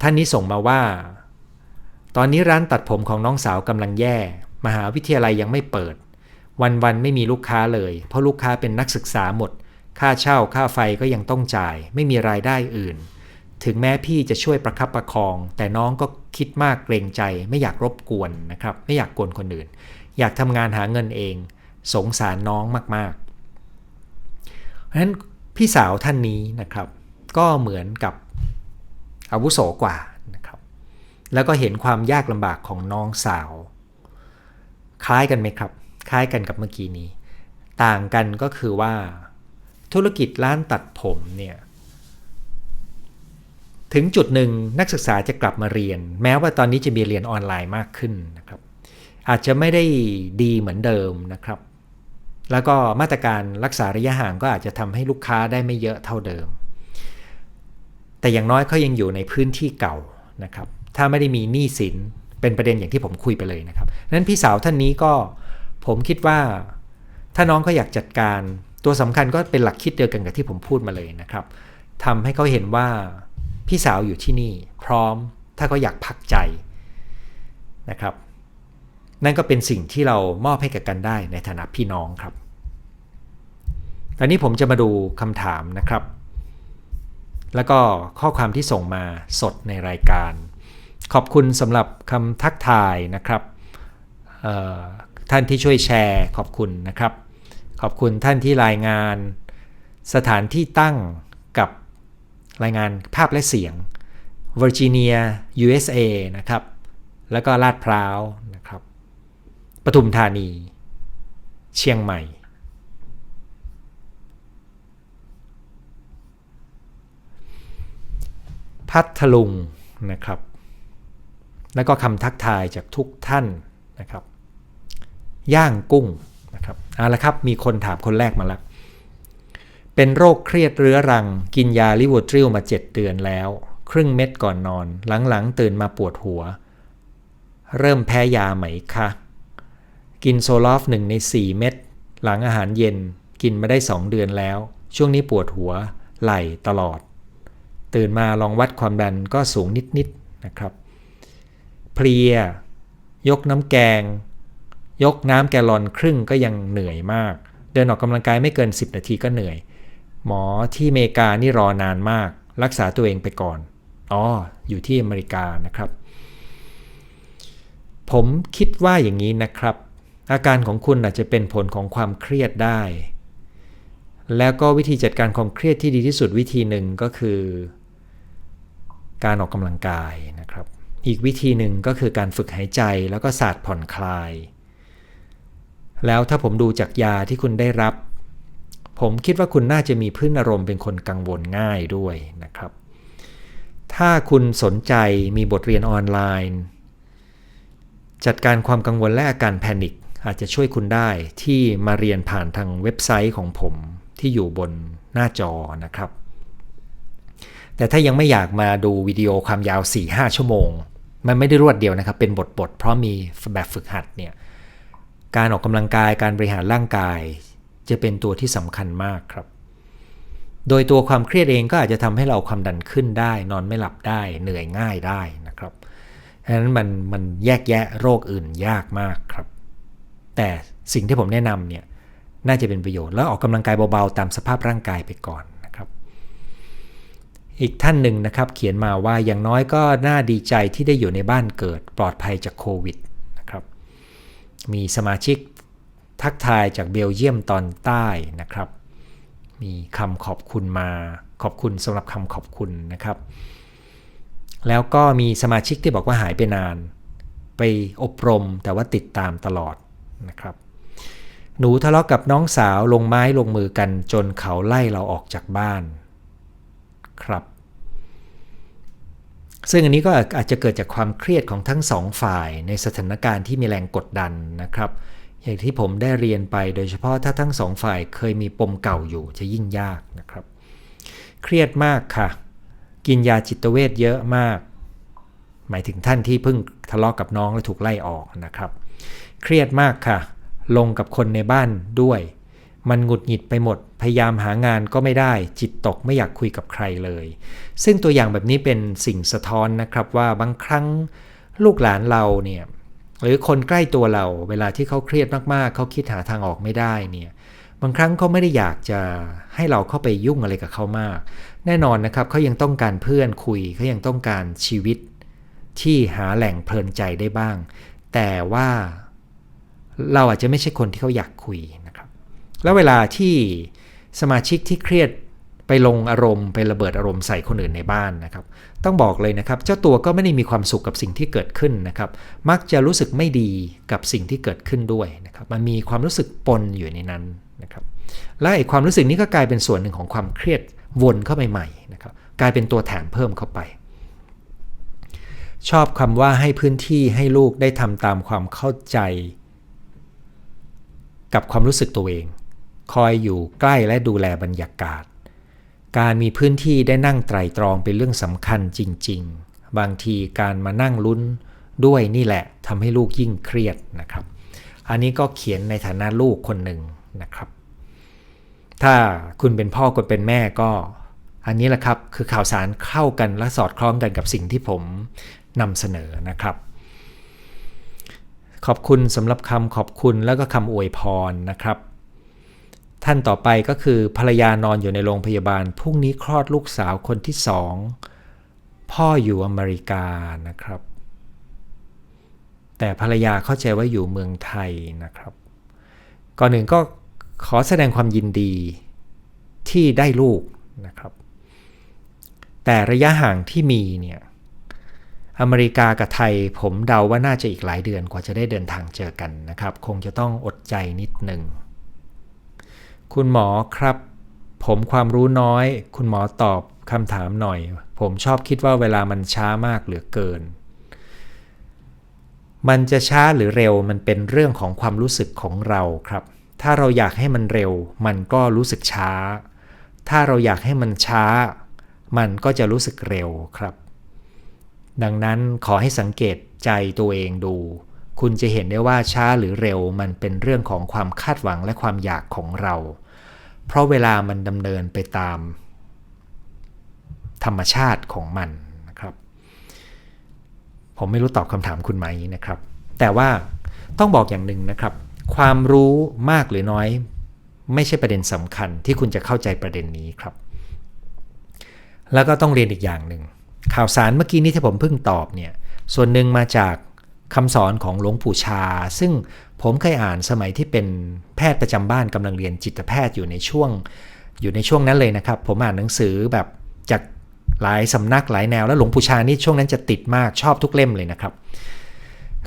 ท่านนี้ส่งมาว่า ตอนนี้ร้านตัดผมของน้องสาวกำลังแย่ มหาวิทยาลัยยังไม่เปิด วันๆไม่มีลูกค้าเลย เพราะลูกค้าเป็นนักศึกษาหมด ค่าเช่าค่าไฟก็ยังต้องจ่าย ไม่มีรายได้อื่น ถึงแม้พี่จะช่วยประคับประคอง แต่น้องก็คิดมากเกรงใจ ไม่อยากรบกวนนะครับ ไม่อยากกวนคนอื่น อยากทำงานหาเงินเอง สงสารน้องมากๆเพราะฉะนั้นพี่สาวท่านนี้นะครับ ก็เหมือนกับ อาวุโสกว่านะครับ แล้วก็เห็นความยากลำบากของน้องสาว คล้ายกันไหมครับ คล้ายกันกับเมื่อกี้นี้ ต่างกันก็คือว่า ธุรกิจร้านตัดผมเนี่ยถึงจุดหนึ่งนักศึกษาจะกลับมาเรียน แม้ว่าตอนนี้จะมีเรียนออนไลน์มากขึ้นนะครับ อาจจะไม่ได้ดีเหมือนเดิมนะครับ แล้วก็มาตรการรักษาระยะห่างก็อาจจะทำให้ลูกค้าได้ไม่เยอะเท่าเดิม แต่อย่างน้อยเขายังอยู่ในพื้นที่เก่านะครับ ถ้าไม่ได้มีหนี้สินเป็นประเด็นอย่างที่ผมคุยไปเลยนะครับนั้นพี่สาวท่านนี้ก็ผมคิดว่า ถ้าน้องเขาอยากจัดการตัวสำคัญก็เป็นหลักคิดเดียวกันกับที่ผมพูดมาเลยนะครับทำให้เขาเห็นว่าพี่สาวอยู่ที่นี่ พร้อมถ้าเขาอยากพักใจนะครับ นั่นก็เป็นสิ่งที่เรามอบให้กับกันได้ในฐานะพี่น้องครับตอนนี้ผมจะมาดูคำถามนะครับ แล้วก็ข้อความที่ส่งมาสดในรายการ ขอบคุณสำหรับคำทักทายนะครับท่านที่ช่วยแชร์ขอบคุณนะครับ ขอบคุณท่านที่รายงาน สถานที่ตั้งกับรายงานภาพและเสียงเวอร์จิเนีย USA นะครับ แล้วก็ลาดพร้าวนะครับปทุมธานี เชียงใหม่ พัทลุงนะครับ แล้วก็คำทักทายจากทุกท่านนะครับ ย่างกุ้งนะครับเอาละครับมีคนถามคนแรกมาแล้วเป็นโรคเครียดเรื้อรัง กินยาลิวทริลมา 7 เดือนแล้ว ครึ่งเม็ดก่อนนอน หลังๆ ตื่นมาปวดหัว เริ่มแพ้ยาไหมคะ กินโซลอฟ1ใน 4 เม็ดหลังอาหารเย็น กินมาได้ 2 เดือนแล้ว ช่วงนี้ปวดหัว ไหล่ตลอด ตื่นมาลองวัดความดันก็สูงนิดๆนนะครับ เพลีย ยกน้ำแกง ยกน้ำแกลลอนครึ่งก็ยังเหนื่อยมาก เดินออกกำลังกายไม่เกิน 10 นาทีก็เหนื่อย หมอที่อเมริกานี่รอนานมาก รักษาตัวเองไปก่อน อ๋อ อยู่ที่อเมริกานะครับ ผมคิดว่าอย่างนี้นะครับ อาการของคุณอาจจะเป็นผลของความเครียดได้แล้วก็วิธีจัดการความเครียดที่ดีที่สุดวิธีหนึ่งก็คือ การออกกำลังกายนะครับ อีกวิธีหนึ่งก็คือการฝึกหายใจแล้วก็ศาสตร์ผ่อนคลาย แล้วถ้าผมดูจากยาที่คุณได้รับ ผมคิดว่าคุณน่าจะมีพื้นอารมณ์เป็นคนกังวลง่ายด้วยนะครับ ถ้าคุณสนใจมีบทเรียนออนไลน์ จัดการความกังวลและอาการแพนิคอาจจะช่วยคุณได้ที่มาเรียนผ่านทางเว็บไซต์ของผมที่อยู่บนหน้าจอนะครับ แต่ถ้ายังไม่อยากมาดูวิดีโอความยาว 4-5 ชั่วโมง มันไม่ได้รวดเดียวนะครับ เป็นบทบทเพราะมีแบบฝึกหัดเนี่ยการออกกำลังกายการบริหารร่างกาย จะเป็นตัวที่สำคัญมากครับ โดยตัวความเครียดเองก็อาจจะทำให้เราความดันขึ้นได้ นอนไม่หลับได้ เหนื่อยง่ายได้นะครับเพราะฉะนั้นมันมันแยกแยะโรคอื่นยากมากครับ แต่สิ่งที่ผมแนะนำเนี่ยน่าจะเป็นประโยชน์แล้วออกกำลังกายเบาๆ ตามสภาพร่างกายไปก่อน อีกท่านหนึ่งนะครับ เขียนมาว่าอย่างน้อยก็น่าดีใจที่ได้อยู่ในบ้านเกิดปลอดภัยจากโควิดนะครับ มีสมาชิกทักทายจากเบลเยียมตอนใต้นะครับ มีคำขอบคุณมาขอบคุณสำหรับคำขอบคุณนะครับ แล้วก็มีสมาชิกที่บอกว่าหายไปนาน ไปอบรมแต่ว่าติดตามตลอดนะครับ หนูทะเลาะกกับน้องสาวลงไม้ลงมือกันจนเขาไล่เราออกจากบ้านครับ ซึ่งอันนี้ก็อาจจะเกิดจากความเครียดของทั้งสองฝ่ายในสถานการณ์ที่มีแรงกดดันนะครับ อย่างที่ผมได้เรียนไปโดยเฉพาะถ้าทั้งสองฝ่ายเคยมีปมเก่าอยู่จะยิ่งยากนะครับ เครียดมากค่ะ กินยาจิตเวชเยอะมาก หมายถึงท่านที่เพิ่งทะเลาะกกับน้องและถูกไล่ออกนะครับ เครียดมากค่ะ ลงกับคนในบ้านด้วย มันหงุดหงิดไปหมด พยายามหางานก็ไม่ได้ จิตตกไม่อยากคุยกับใครเลย ซึ่งตัวอย่างแบบนี้เป็นสิ่งสะท้อนนะครับว่าบางครั้งลูกหลานเราเนี่ยหรือคนใกล้ตัวเรา เวลาที่เขาเครียดมากๆ เขาคิดหาทางออกไม่ได้เนี่ยบางครั้งเขาไม่ได้อยากจะให้เราเข้าไปยุ่งอะไรกับเขามาก แน่นอนนะครับเขายังต้องการเพื่อนคุยเขายังต้องการชีวิต ที่หาแหล่งเพลินใจได้บ้าง แต่ว่าเราอาจจะไม่ใช่คนที่เขาอยากคุย แล้วเวลาที่สมาชิกที่เครียดไปลงอารมณ์ไประเบิดอารมณ์ใส่คนอื่นในบ้านนะครับ ต้องบอกเลยนะครับ เจ้าตัวก็ไม่ได้มีความสุขกับสิ่งที่เกิดขึ้นนะครับ มักจะรู้สึกไม่ดีกับสิ่งที่เกิดขึ้นด้วยนะครับ มันมีความรู้สึกปนอยู่ในนั้นนะครับ และไอ้ความรู้สึกนี้ก็กลายเป็นส่วนหนึ่งของความเครียดวนเข้าไปใหม่นะครับ กลายเป็นตัวแถมเพิ่มเข้าไป ชอบคำว่าให้พื้นที่ให้ลูกได้ทำตามความเข้าใจ กับความรู้สึกตัวเอง คอยอยู่ใกล้และดูแลบรรยากาศ การมีพื้นที่ได้นั่งไตรตรองเป็นเรื่องสำคัญจริง ๆ บางทีการมานั่งลุ้นด้วยนี่แหละทำให้ลูกยิ่งเครียดนะครับ อันนี้ก็เขียนในฐานะลูกคนหนึ่งนะครับ ถ้าคุณเป็นพ่อคนเป็นแม่ก็ อันนี้แหละครับคือข่าวสารเข้ากันและสอดคล้องกันกับสิ่งที่ผมนำเสนอนะครับขอบคุณสำหรับคำขอบคุณแล้วก็คำอวยพรนะครับ ท่านต่อไปก็คือภรรยานอนอยู่ในโรงพยาบาลพรุ่งนี้คลอดลูกสาวคนที่สองพ่ออยู่อเมริกานะครับ แต่ภรรยาเข้าใจว่าอยู่เมืองไทยนะครับ ก่อนหนึ่งก็ขอแสดงความยินดีที่ได้ลูกนะครับ แต่ระยะห่างที่มีเนี่ยอเมริกากับไทยผมเดาว่าน่าจะอีกหลายเดือนกว่าจะได้เดินทางเจอกันนะครับ คงจะต้องอดใจนิดหนึ่ง คุณหมอครับ ผมความรู้น้อย คุณหมอตอบคำถามหน่อย ผมชอบคิดว่าเวลามันช้ามากเหลือเกิน มันจะช้าหรือเร็วมันเป็นเรื่องของความรู้สึกของเราครับ ถ้าเราอยากให้มันเร็ว มันก็รู้สึกช้า ถ้าเราอยากให้มันช้า มันก็จะรู้สึกเร็วครับ ดังนั้นขอให้สังเกตใจตัวเองดู คุณจะเห็นได้ว่าช้าหรือเร็วมันเป็นเรื่องของความคาดหวังและความอยากของเรา เพราะเวลามันดำเนินไปตามธรรมชาติของมันนะครับ ผมไม่รู้ตอบคำถามคุณไหมนะครับ แต่ว่าต้องบอกอย่างหนึ่งนะครับ ความรู้มากหรือน้อย ไม่ใช่ประเด็นสำคัญที่คุณจะเข้าใจประเด็นนี้ครับ แล้วก็ต้องเรียนอีกอย่างหนึ่งข่าวสารเมื่อกี้นี้ที่ผมเพิ่งตอบเนี่ยส่วนหนึ่งมาจาก คำสอนของหลวงปู่ชา ซึ่งผมเคยอ่านสมัยที่เป็นแพทย์ประจำบ้านกำลังเรียนจิตแพทย์อยู่ในช่วง อยู่ในช่วงนั้นเลยนะครับ ผมอ่านหนังสือแบบจากหลายสำนักหลายแนวแล้วหลวงปู่ชานี่ช่วงนั้นจะติดมากชอบทุกเล่มเลยนะครับ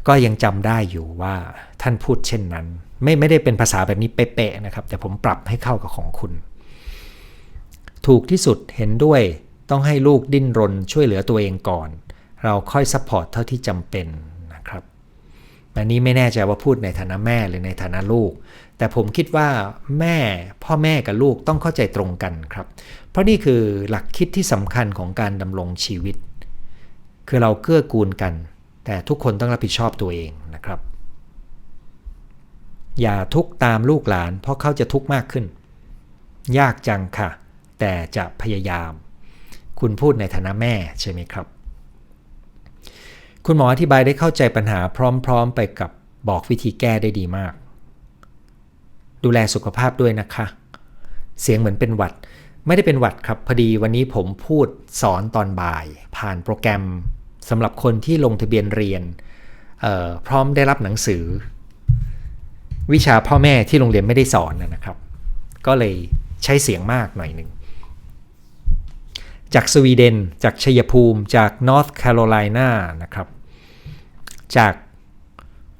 ก็ยังจำได้อยู่ว่าท่านพูดเช่นนั้น ไม่ไม่ได้เป็นภาษาแบบนี้เป๊ะๆนะครับ แต่ผมปรับให้เข้ากับของคุณ ถูกที่สุดเห็นด้วยต้องให้ลูกดิ้นรนช่วยเหลือตัวเองก่อน เราค่อยซัพพอร์ตเท่าที่จำเป็น อันนี้ไม่แน่ใจว่าพูดในฐานะแม่หรือในฐานะลูก แต่ผมคิดว่าแม่พ่อแม่กับลูกต้องเข้าใจตรงกันครับ เพราะนี่คือหลักคิดที่สำคัญของการดำรงชีวิต คือเราเกื้อกูลกัน แต่ทุกคนต้องรับผิดชอบตัวเองนะครับ อย่าทุกตามลูกหลาน เพราะเขาจะทุกข์มากขึ้น ยากจังค่ะ แต่จะพยายาม คุณพูดในฐานะแม่ใช่ไหมครับ คุณหมออธิบายได้เข้าใจปัญหาพร้อมๆ ไปกับบอกวิธีแก้ได้ดีมาก ดูแลสุขภาพด้วยนะคะ เสียงเหมือนเป็นหวัด ไม่ได้เป็นหวัดครับพอดีวันนี้ผมพูดสอนตอนบ่าย ผ่านโปรแกรมสำหรับคนที่ลงทะเบียนเรียน พร้อมได้รับหนังสือ วิชาพ่อแม่ที่โรงเรียนไม่ได้สอนนะครับ ก็เลยใช้เสียงมากหน่อยหนึ่งจากสวีเดน จากชัยภูมิ จากนอร์ทแคโรไลนานะครับ จาก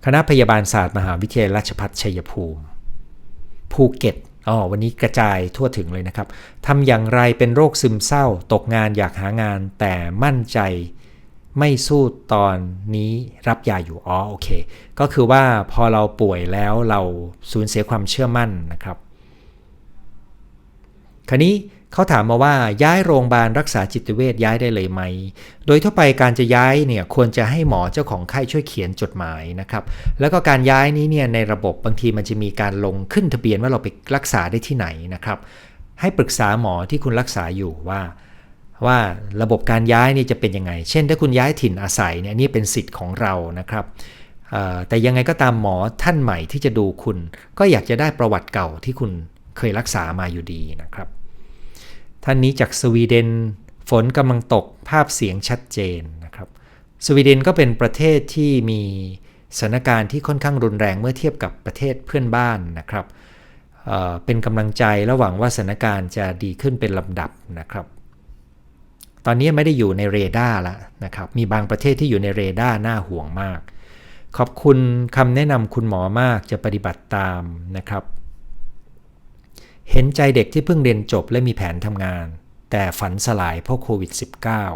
คณะพยาบาลศาสตร์มหาวิทยาลัยราชภัฏชัยภูมิ ภูเก็ตอ๋อวันนี้กระจายทั่วถึงเลยนะครับทำอย่างไรเป็นโรคซึมเศร้า ตกงานอยากหางาน แต่มั่นใจไม่สู้ตอนนี้รับยาอยู่อ๋อโอเค ก็คือว่าพอเราป่วยแล้วเราสูญเสียความเชื่อมั่นนะครับ คราวนี้ เขาถามมาว่าย้ายโรงพยาบาลรักษาจิตเวชย้ายได้เลยไหม โดยทั่วไปการจะย้ายเนี่ยควรจะให้หมอเจ้าของไข้ช่วยเขียนจดหมายนะครับ แล้วก็การย้ายนี้เนี่ยในระบบบางทีมันจะมีการลงขึ้นทะเบียนว่าเราไปรักษาได้ที่ไหนนะครับ ให้ปรึกษาหมอที่คุณรักษาอยู่ว่า ว่าระบบการย้ายนี่จะเป็นยังไง เช่น ถ้าคุณย้ายถิ่นอาศัยเนี่ยนี่เป็นสิทธิ์ของเรานะครับแต่ยังไงก็ตามหมอท่านใหม่ที่จะดูคุณ ก็อยากจะได้ประวัติเก่าที่คุณเคยรักษามาอยู่ดีนะครับ ท่านนี้จากสวีเดนฝนกำลังตกภาพเสียงชัดเจนนะครับ สวีเดนก็เป็นประเทศที่มีสถานการณ์ที่ค่อนข้างรุนแรงเมื่อเทียบกับประเทศเพื่อนบ้านนะครับเเป็นกำลังใจระหวังว่าสถานการณ์จะดีขึ้นเป็นลำดับนะครับ ตอนนี้ไม่ได้อยู่ในเรดาร์แล้วนะครับ มีบางประเทศที่อยู่ในเรดาร์น่าห่วงมาก ขอบคุณคำแนะนำคุณหมอมากจะปฏิบัติตามนะครับ เห็นใจเด็กที่เพิ่งเรียนจบและมีแผนทำงาน แต่ฝันสลายเพราะโควิด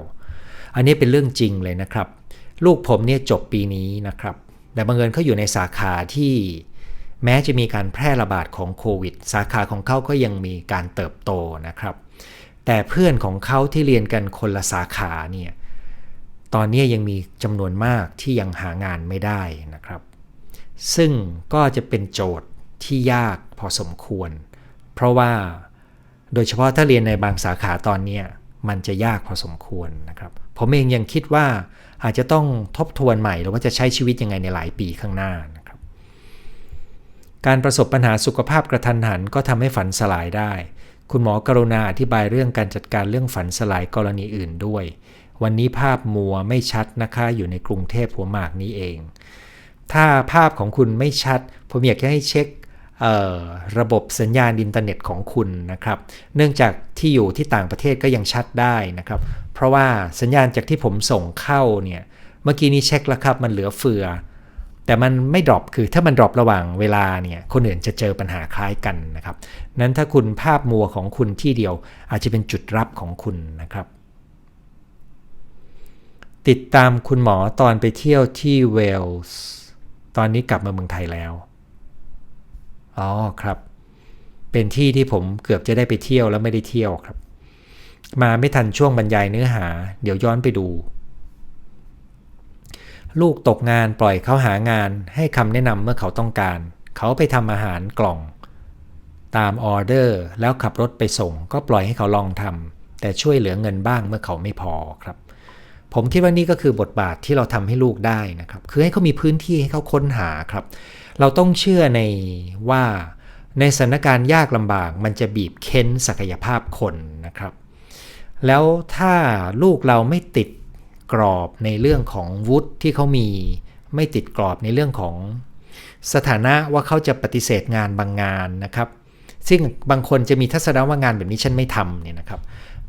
-19 อันนี้เป็นเรื่องจริงเลยนะครับ ลูกผมเนี่ยจบปีนี้นะครับ แต่บังเอิญเขาอยู่ในสาขาที่แม้จะมีการแพร่ระบาดของโควิด สาขาของเขาก็ยังมีการเติบโตนะครับ แต่เพื่อนของเขาที่เรียนกันคนละสาขาเนี่ยตอนนี้ยังมีจำนวนมากที่ยังหางานไม่ได้นะครับ ซึ่งก็จะเป็นโจทย์ที่ยากพอสมควร เพราะว่าโดยเฉพาะถ้าเรียนในบางสาขาตอนนี้มันจะยากพอสมควรนะครับผมเองยังคิดว่าอาจจะต้องทบทวนใหม่หรือว่าจะใช้ชีวิตยังไงในหลายปีข้างหน้านะครับ การประสบปัญหาสุขภาพกระทันหันก็ทำให้ฝันสลายได้ คุณหมอกรุณาอธิบายเรื่องการจัดการเรื่องฝันสลายกรณีอื่นด้วย วันนี้ภาพมัวไม่ชัดนะคะอยู่ในกรุงเทพหัวหมากนี้เอง ถ้าภาพของคุณไม่ชัด ผมอยากให้เช็ค ระบบสัญญาณอินเทอร์เน็ตของคุณนะครับ เนื่องจากที่อยู่ที่ต่างประเทศก็ยังชัดได้นะครับ เพราะว่าสัญญาณจากที่ผมส่งเข้าเนี่ยเมื่อกี้นี้เช็คแล้วครับมันเหลือเฟือ แต่มันไม่ดรอปคือถ้ามันดรอประหว่างเวลาเนี่ยคนอื่นจะเจอปัญหาคล้ายกันนะครับ นั้นถ้าคุณภาพมัวของคุณที่เดียวอาจจะเป็นจุดรับของคุณนะครับ ติดตามคุณหมอตอนไปเที่ยวที่เวลส์ตอนนี้กลับมาเมืองไทยแล้ว อ๋อครับ เป็นที่ที่ผมเกือบจะได้ไปเที่ยวแล้วไม่ได้เที่ยวครับ มาไม่ทันช่วงบรรยายเนื้อหา เดี๋ยวย้อนไปดู ลูกตกงานปล่อยเขาหางานให้คำแนะนำเมื่อเขาต้องการ เขาไปทำอาหารกล่อง ตามออเดอร์แล้วขับรถไปส่ง ก็ปล่อยให้เขาลองทำแต่ช่วยเหลือเงินบ้างเมื่อเขาไม่พอครับผมคิดว่านี่ก็คือบทบาทที่เราทำให้ลูกได้นะครับ คือให้เขามีพื้นที่ให้เขาค้นหาครับ เราต้องเชื่อในว่าในสถานการณ์ยากลำบากมันจะบีบเค้นศักยภาพคนนะครับ แล้วถ้าลูกเราไม่ติดกรอบในเรื่องของวุฒิที่เขามี ไม่ติดกรอบในเรื่องของสถานะว่าเขาจะปฏิเสธงานบางงานนะครับ ซึ่งบางคนจะมีทัศนะว่างานแบบนี้ฉันไม่ทำเนี่ยนะครับ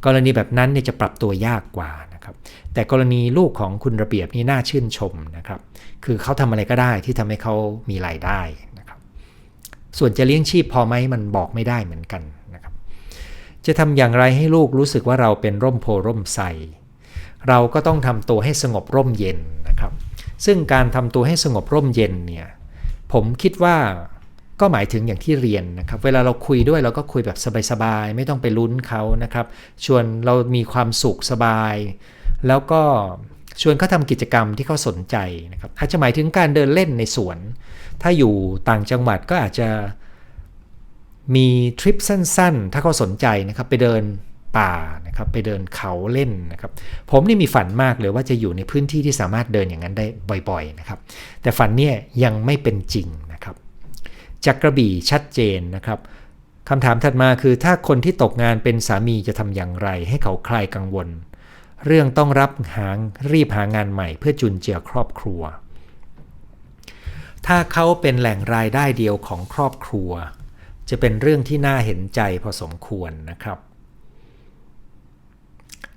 กรณีแบบนั้นเนี่ยจะปรับตัวยากกว่า นะครับ แต่กรณีลูกของคุณระเบียบนี่น่าชื่นชมนะครับ คือเขาทำอะไรก็ได้ที่ทำให้เขามีรายได้นะครับ ส่วนจะเลี้ยงชีพพอไหมมันบอกไม่ได้เหมือนกันนะครับ จะทำอย่างไรให้ลูกรู้สึกว่าเราเป็นร่มโพร่มใสเราก็ต้องทำตัวให้สงบร่มเย็นนะครับ ซึ่งการทำตัวให้สงบร่มเย็นเนี่ยผมคิดว่าก็หมายถึงอย่างที่เรียนนะครับ เวลาเราคุยด้วยเราก็คุยแบบสบายๆ ไม่ต้องไปลุ้นเขานะครับ ชวนเรามีความสุขสบาย แล้วก็ชวนเขาทำกิจกรรมที่เขาสนใจนะครับอาจจะหมายถึงการเดินเล่นในสวน ถ้าอยู่ต่างจังหวัดก็อาจจะมีทริปสั้นๆ ถ้าเขาสนใจนะครับไปเดินป่านะครับไปเดินเขาเล่นนะครับผมนี่มีฝันมากเลยว่าจะอยู่ในพื้นที่ที่สามารถเดินอย่างนั้นได้บ่อยๆนะครับแต่ฝันเนี่ยยังไม่เป็นจริงนะครับจากกระบี่ชัดเจนนะครับคำถามถัดมาคือถ้าคนที่ตกงานเป็นสามีจะทำอย่างไร ให้เขาคลายกังวล เรื่องต้องรับหางรีบหางานใหม่ เพื่อจุนเจือครอบครัว ถ้าเขาเป็นแหล่งรายได้เดียวของครอบครัว จะเป็นเรื่องที่น่าเห็นใจพอสมควรนะครับ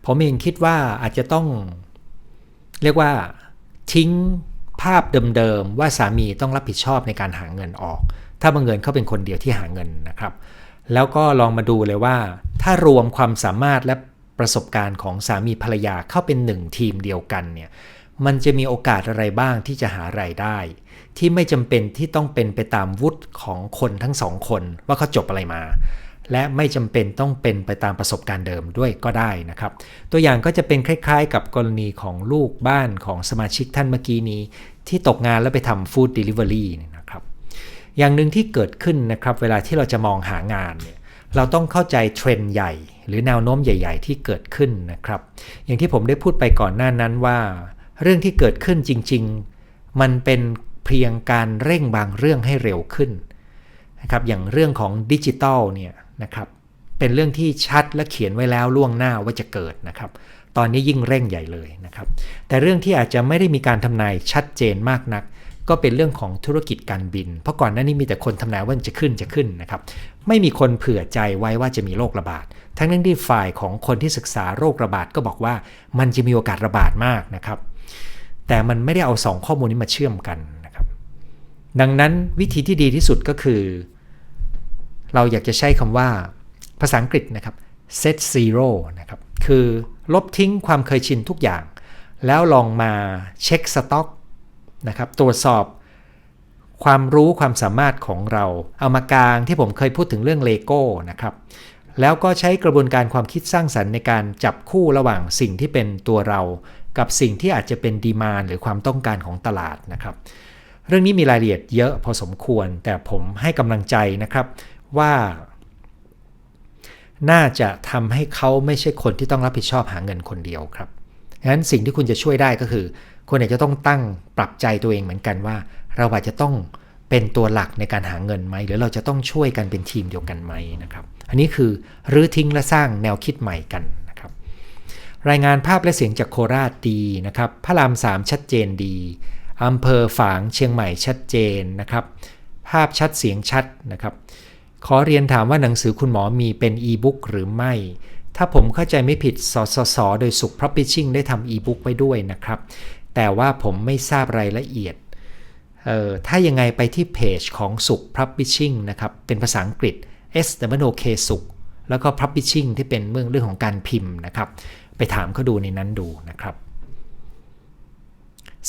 ผมเองคิดว่าอาจจะต้อง เรียกว่า ทิ้งภาพเดิมๆว่าสามีต้องรับผิดชอบในการหาเงินออก ถ้าบังเอิญเขาเป็นคนเดียวที่หาเงินนะครับ แล้วก็ลองมาดูเลยว่า ถ้ารวมความสามารถและ ประสบการณ์ของสามีภรรยาเข้าเป็นหนึ่งทีมเดียวกันเนี่ยมันจะมีโอกาสอะไรบ้างที่จะหารายได้ ที่ไม่จำเป็นที่ต้องเป็นไปตามวุฒิของคนทั้งสองคนว่าเขาจบอะไรมา และไม่จำเป็นต้องเป็นไปตามประสบการณ์เดิมด้วยก็ได้นะครับ ตัวอย่างก็จะเป็นคล้ายๆ กับกรณีของลูกบ้านของสมาชิกท่านเมื่อกี้นี้ ที่ตกงานแล้วไปทำฟู้ดเดลิเวอรี่นะครับ อย่างหนึ่งที่เกิดขึ้นนะครับเวลาที่เราจะมองหางานเนี่ยเราต้องเข้าใจเทรนด์ใหญ่ หรือแนวโน้มใหญ่ ๆ ที่เกิดขึ้นนะครับ อย่างที่ผมได้พูดไปก่อนหน้านั้นว่า เรื่องที่เกิดขึ้นจริง ๆ มันเป็นเพียงการเร่งบางเรื่องให้เร็วขึ้นนะครับอย่างเรื่องของดิจิทัลเนี่ยนะครับเป็นเรื่องที่ชัดและเขียนไว้แล้วล่วงหน้าว่าจะเกิดนะครับ ตอนนี้ยิ่งเร่งใหญ่เลยนะครับ แต่เรื่องที่อาจจะไม่ได้มีการทำนายชัดเจนมากนัก ก็เป็นเรื่องของธุรกิจการบิน เพราะก่อนหน้านี้มีแต่คนทำนายว่าจะขึ้นจะขึ้นนะครับ ไม่มีคนเผื่อใจไว้ว่าจะมีโรคระบาด ทั้งนั้นที่ฝ่ายของคนที่ศึกษาโรคระบาดก็บอกว่า มันจะมีโอกาสระบาดมากนะครับ แต่มันไม่ได้เอาสองข้อมูลนี้มาเชื่อมกันนะครับ ดังนั้นวิธีที่ดีที่สุดก็คือ เราอยากจะใช้คำว่า ภาษาอังกฤษนะครับ set zero นะครับ คือลบทิ้งความเคยชินทุกอย่าง แล้วลองมาเช็คสต็อกนะครับ ตรวจสอบความรู้ความสามารถของเรา เอามากลางที่ผมเคยพูดถึงเรื่องเลโก้นะครับ แล้วก็ใช้กระบวนการความคิดสร้างสรรค์ในการจับคู่ระหว่างสิ่งที่เป็นตัวเรา กับสิ่งที่อาจจะเป็นดีมานหรือความต้องการของตลาดนะครับ เรื่องนี้มีรายละเอียดเยอะพอสมควร แต่ผมให้กำลังใจนะครับว่า น่าจะทำให้เขาไม่ใช่คนที่ต้องรับผิดชอบหาเงินคนเดียวครับฉะนั้นสิ่งที่คุณจะช่วยได้ก็คือคุณอาจจะต้องตั้งปรับใจตัวเองเหมือนกันว่า เราอาจจะต้องเป็นตัวหลักในการหาเงินไหม หรือเราจะต้องช่วยกันเป็นทีมเดียวกันไหมนะครับ อันนี้คือรื้อทิ้งและสร้างแนวคิดใหม่กันนะครับ รายงานภาพและเสียงจากโคราชดีนะครับ พระรามสามชัดเจนดีอำเภอฝางเชียงใหม่ชัดเจนนะครับ ภาพชัดเสียงชัดนะครับ ขอเรียนถามว่าหนังสือคุณหมอมีเป็นอีบุ๊กหรือไม่ ถ้าผมเข้าใจไม่ผิดสสสโดยสุข Publishing ได้ทำอีบุ๊กไว้ด้วยนะครับ แต่ว่าผมไม่ทราบรายละเอียดเอ่อถ้ายังไงไปที่เพจของสุข Publishing นะครับ เป็นภาษาอังกฤษ S W O K สุข แล้วก็ Publishing ที่เป็นเรื่องเรื่องของการพิมพ์นะครับ ไปถามเขาดูในนั้นดูนะครับ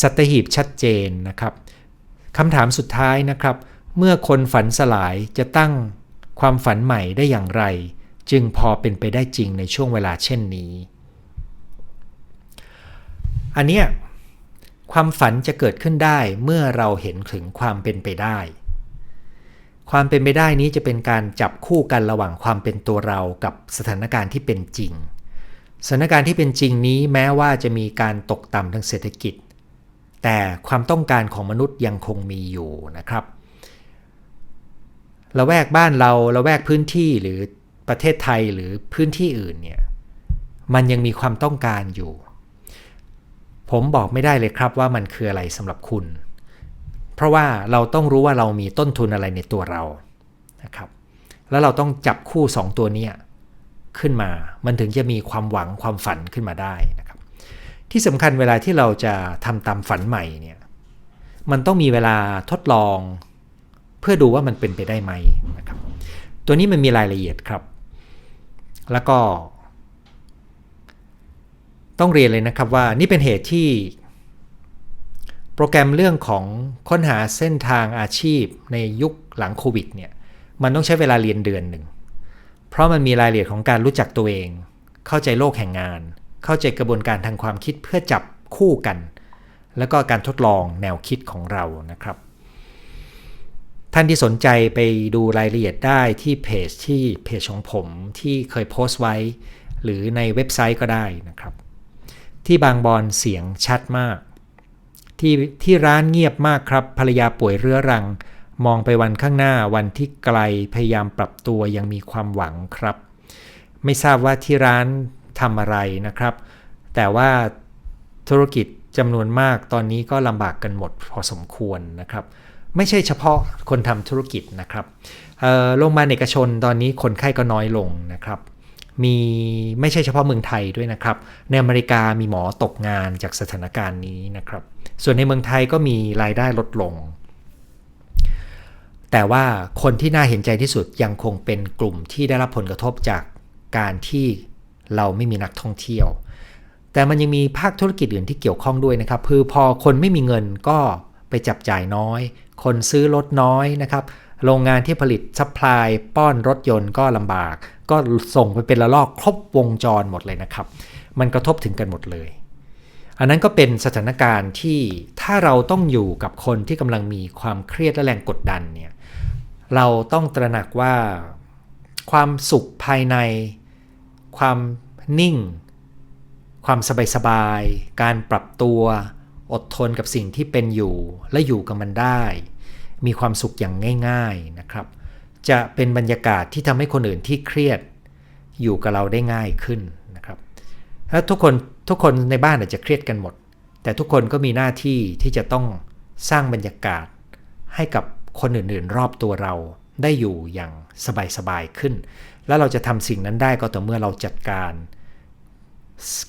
สัตหีบชัดเจนนะครับคำถามสุดท้ายนะครับ เมื่อคนฝันสลายจะตั้งความฝันใหม่ได้อย่างไร จึงพอเป็นไปได้จริงในช่วงเวลาเช่นนี้ อันเนี้ยความฝันจะเกิดขึ้นได้เมื่อเราเห็นถึงความเป็นไปได้ ความเป็นไปได้นี้จะเป็นการจับคู่กันระหว่างความเป็นตัวเรากับสถานการณ์ที่เป็นจริง สถานการณ์ที่เป็นจริงนี้แม้ว่าจะมีการตกต่ำทางเศรษฐกิจ แต่ความต้องการของมนุษย์ยังคงมีอยู่นะครับละแวกบ้านเราละแวกพื้นที่หรือประเทศไทยหรือพื้นที่อื่นเนี่ยมันยังมีความต้องการอยู่ ผมบอกไม่ได้เลยครับว่ามันคืออะไรสำหรับคุณ เพราะว่าเราต้องรู้ว่าเรามีต้นทุนอะไรในตัวเรานะครับ แล้วเราต้องจับคู่ 2 ตัวนี้ขึ้นมา มันถึงจะมีความหวังความฝันขึ้นมาได้นะครับ ที่สำคัญเวลาที่เราจะทำตามฝันใหม่เนี่ย มันต้องมีเวลาทดลอง เพื่อดูว่ามันเป็นไปได้ไหมนะครับ ตัวนี้มันมีรายละเอียดครับ แล้วก็ ต้องเรียนเลยนะครับว่านี่เป็นเหตุที่ โปรแกรมเรื่องของค้นหาเส้นทางอาชีพในยุคหลังโควิดเนี่ยมันต้องใช้เวลาเรียนเดือนหนึ่ง เพราะมันมีรายละเอียดของการรู้จักตัวเอง เข้าใจโลกแห่งงาน เข้าใจกระบวนการทางความคิดเพื่อจับคู่กัน แล้วก็การทดลองแนวคิดของเรานะครับ ท่านที่สนใจไปดูรายละเอียดได้ที่เพจที่เพจของผมที่เคยโพสต์ไว้ หรือในเว็บไซต์ก็ได้นะครับ ที่บางบอนเสียงชัดมาก ที่ที่ร้านเงียบมากครับ ภรรยาป่วยเรื้อรัง มองไปวันข้างหน้าวันที่ไกลพยายามปรับตัวยังมีความหวังครับ ไม่ทราบว่าที่ร้านทำอะไรนะครับ แต่ว่าธุรกิจจำนวนมากตอนนี้ก็ลำบากกันหมดพอสมควรนะครับ ไม่ใช่เฉพาะคนทำธุรกิจนะครับโรงพยาบาลเอกชนตอนนี้คนไข้ก็น้อยลงนะครับ มีไม่ใช่เฉพาะเมืองไทยด้วยนะครับ ในอเมริกามีหมอตกงานจากสถานการณ์นี้นะครับ ส่วนในเมืองไทยก็มีรายได้ลดลง แต่ว่าคนที่น่าเห็นใจที่สุดยังคงเป็นกลุ่มที่ได้รับผลกระทบจากการที่เราไม่มีนักท่องเที่ยว แต่มันยังมีภาคธุรกิจอื่นที่เกี่ยวข้องด้วยนะครับคือพอคนไม่มีเงินก็ไปจับจ่ายน้อย คนซื้อรถน้อยนะครับ โรงงานที่ผลิตซัพพลายป้อนรถยนต์ก็ลำบาก ก็ส่งไปเป็นระลอกครบวงจรหมดเลยนะครับ มันกระทบถึงกันหมดเลย อันนั้นก็เป็นสถานการณ์ที่ถ้าเราต้องอยู่กับคนที่กำลังมีความเครียดและแรงกดดันเนี่ยเราต้องตระหนักว่าความสุขภายใน ความนิ่ง ความสบายๆการปรับตัว อดทนกับสิ่งที่เป็นอยู่ และอยู่กับมันได้ มีความสุขอย่างง่าย ๆนะครับ จะเป็นบรรยากาศที่ทำให้คนอื่นที่เครียดอยู่กับเราได้ง่ายขึ้นนะครับแล้วทุกคน ทุกคนในบ้านอาจจะเครียดกันหมด แต่ทุกคนก็มีหน้าที่ที่จะต้องสร้างบรรยากาศ ให้กับคนอื่นๆ รอบตัวเราได้อยู่อย่างสบายๆขึ้น แล้วเราจะทำสิ่งนั้นได้ก็ต่อเมื่อเราจัดการ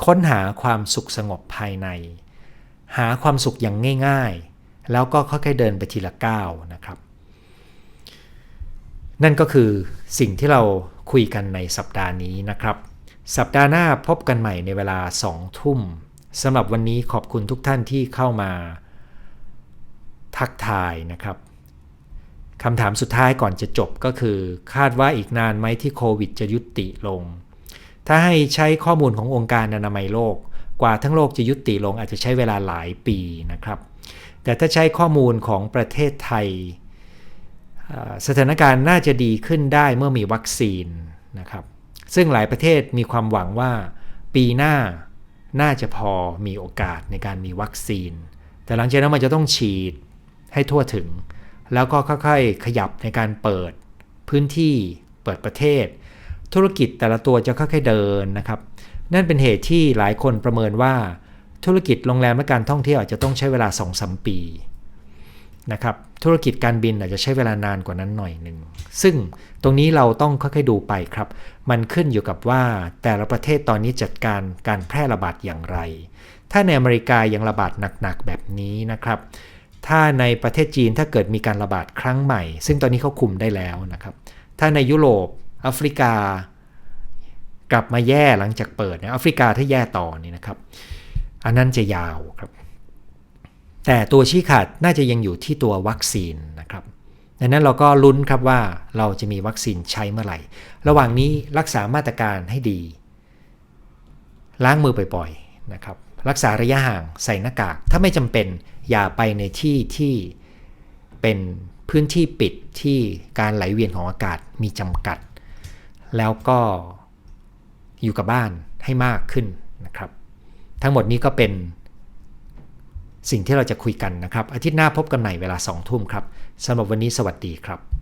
ค้นหาความสุขสงบภายใน หาความสุขอย่างง่าย ๆ แล้วก็ค่อยๆเดินไปทีละก้าวนะครับ นั่นก็คือสิ่งที่เราคุยกันในสัปดาห์นี้นะครับ สัปดาห์หน้าพบกันใหม่ในเวลา2ทุ่มสำหรับวันนี้ขอบคุณทุกท่านที่เข้ามาทักทายนะครับคำถามสุดท้ายก่อนจะจบก็คือ คาดว่าอีกนานไหมที่โควิดจะยุติลง ถ้าให้ใช้ข้อมูลขององค์การอนามัยโลก กว่าทั้งโลกจะยุติลงอาจจะใช้เวลาหลายปีนะครับ แต่ถ้าใช้ข้อมูลของประเทศไทย สถานการณ์น่าจะดีขึ้นได้เมื่อมีวัคซีนนะครับ ซึ่งหลายประเทศมีความหวังว่า ปีหน้าน่าจะพอมีโอกาสในการมีวัคซีน แต่หลังจากนั้นมันจะต้องฉีดให้ทั่วถึง แล้วก็ค่อยๆขยับในการเปิดพื้นที่เปิดประเทศ ธุรกิจแต่ละตัวจะค่อยๆเดินนะครับ นั่นเป็นเหตุที่หลายคนประเมินว่า ธุรกิจโรงแรมและการท่องเที่ยวจจะต้องใช้เวลา 2-3 ปี นะครับธุรกิจการบินอาจจะใช้เวลานานกว่านั้นหน่อยหนึ่ง ซึ่งตรงนี้เราต้องค่อยๆดูไปครับ มันขึ้นอยู่กับว่าแต่ละประเทศตอนนี้จัดการการแพร่ระบาดอย่างไร ถ้าในอเมริกายังระบาดหนักๆแบบนี้นะครับ ถ้าในประเทศจีนถ้าเกิดมีการระบาดครั้งใหม่ ซึ่งตอนนี้เขาคุมได้แล้วนะครับ ถ้าในยุโรปแอฟริกา กลับมาแย่หลังจากเปิดนี่ยแอฟริกาถ้าแย่ต่อนี่นะครับ อันนั้นจะยาวครับ แต่ตัวชี้ขาดน่าจะยังอยู่ที่ตัววัคซีนนะครับดังนั้นเราก็ลุ้นครับว่าเราจะมีวัคซีนใช้เมื่อไหร่ ระหว่างนี้รักษามาตรการให้ดี ล้างมือบ่อยๆนะครับรักษาระยะห่างใส่หน้ากาก ถ้าไม่จำเป็นอย่าไปในที่ที่เป็นพื้นที่ปิดที่การไหลเวียนของอากาศมีจำกัด แล้วก็อยู่กับบ้านให้มากขึ้นนะครับ ทั้งหมดนี้ก็เป็น สิ่งที่เราจะคุยกันนะครับ อาทิตย์หน้าพบกันใหม่เวลา2ทุ่มครับสำหรับวันนี้สวัสดีครับ